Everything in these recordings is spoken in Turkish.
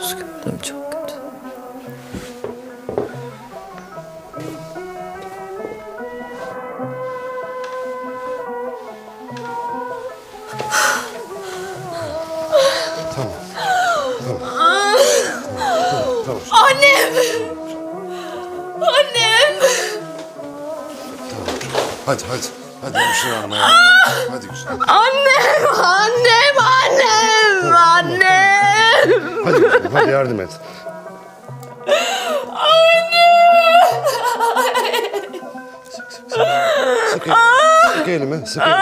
Üzgünüm çok kötü. Tamam. Tamam. Tamam. Tamam. Annem! Annem! Hadi hadi. Hadi hemşire hanıma yardım et. Hadi güzel. Annem! Annem! Annem! Hadi yardım et. Sık sık sık. Sık elimi. Sık elimi. Sık elimi.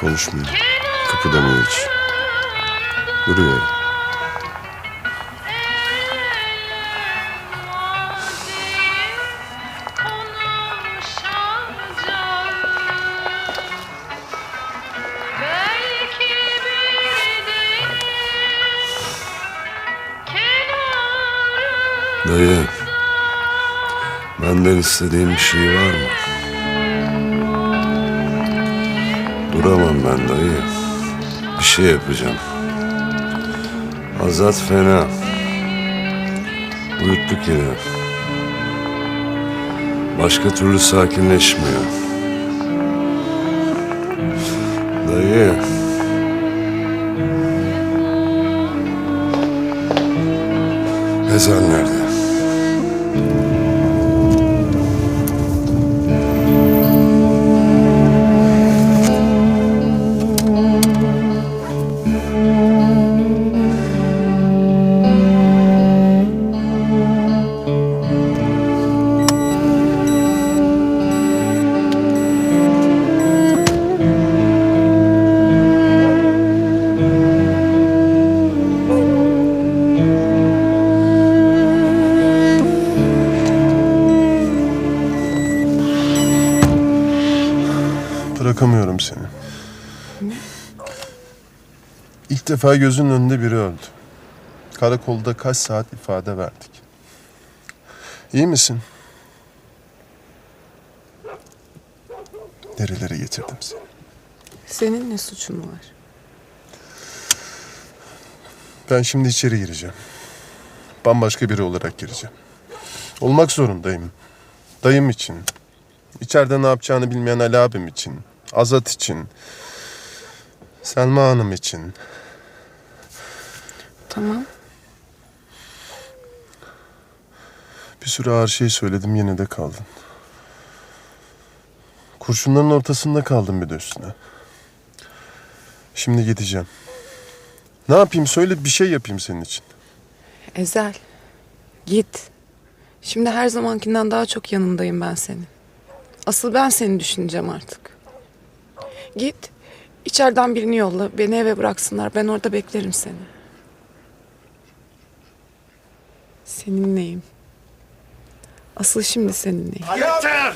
Konuşmuyor. Kıpırdamıyor hiç. Duruyor öyle. Dayı. Benden istediğin bir şey var mı? Duramam ben dayı. Bir şey yapacağım. Azat fena. Uyuttuk yine. Başka türlü sakinleşmiyor. Dayı. Ezan nerede? Bırakamıyorum seni. İlk defa gözünün önünde biri öldü. Karakolda kaç saat ifade verdik. İyi misin? Nerelere getirdim seni? Senin ne suçun var? Ben şimdi içeri gireceğim. Bambaşka biri olarak gireceğim. Olmak zorundayım. Dayım için. İçeride ne yapacağını bilmeyen Ali abim için. Azat için. Selma Hanım için. Tamam. Bir sürü ağır şey söyledim yine de kaldın. Kurşunların ortasında kaldım bir de üstüne. Şimdi gideceğim. Ne yapayım söyle bir şey yapayım senin için. Ezel. Git. Şimdi her zamankinden daha çok yanındayım ben senin. Asıl ben seni düşüneceğim artık. Git. İçeriden birini yolla. Beni eve bıraksınlar. Ben orada beklerim seni. Seninleyim. Asıl şimdi seninleyim. Yeter!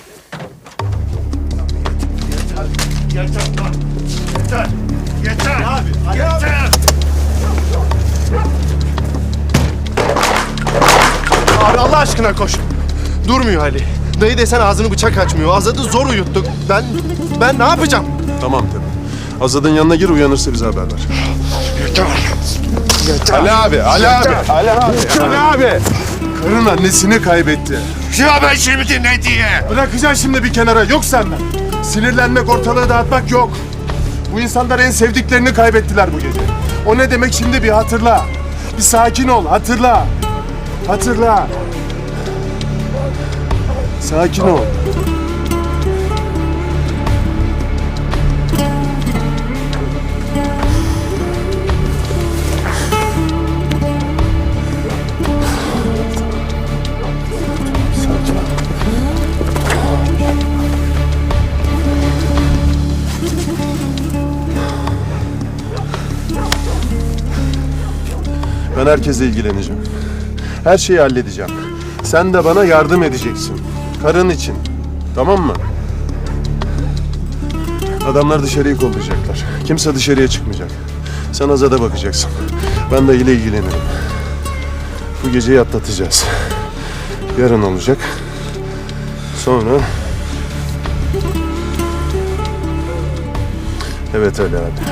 Yeter lan! Yeter! Yeter! Abi, yeter! Abi Allah aşkına koş. Durmuyor Ali. Dayı desen ağzını bıçak açmıyor. Azad'ı zor uyuttuk. Ben ben ne yapacağım? Tamam tabii. Azad'ın yanına gir uyanırsa bize haber ver. Yeter! Ali abi, Ali abi, Ali abi, Ali abi. Karın annesini kaybetti. Ya ben şimdi ne diye? Bırakacaksın şimdi bir kenara. Yok senden. Sinirlenmek, ortalığı dağıtmak yok. Bu insanlar en sevdiklerini kaybettiler bu gece. O ne demek şimdi bir hatırla. Bir sakin ol, hatırla. Hatırla. Sakin ol. Ben herkesle ilgileneceğim. Her şeyi halledeceğim. Sen de bana yardım edeceksin. Karın için. Tamam mı? Adamlar dışarıyı kollayacaklar. Kimse dışarıya çıkmayacak. Sen Azad'a bakacaksın. Ben de ile ilgilenirim. Bu geceyi atlatacağız. Yarın olacak. Sonra... Evet Ali abi.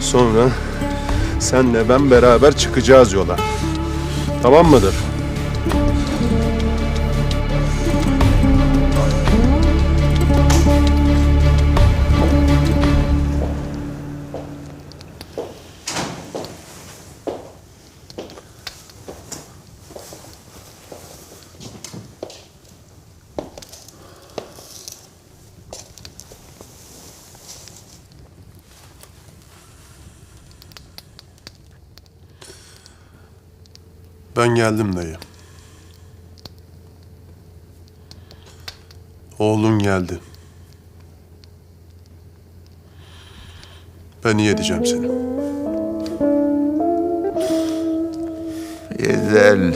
Sonra senle ben beraber çıkacağız yola. Tamam mıdır? Ben geldim dayı. Oğlun geldi. Ben iyi edeceğim seni. Güzel.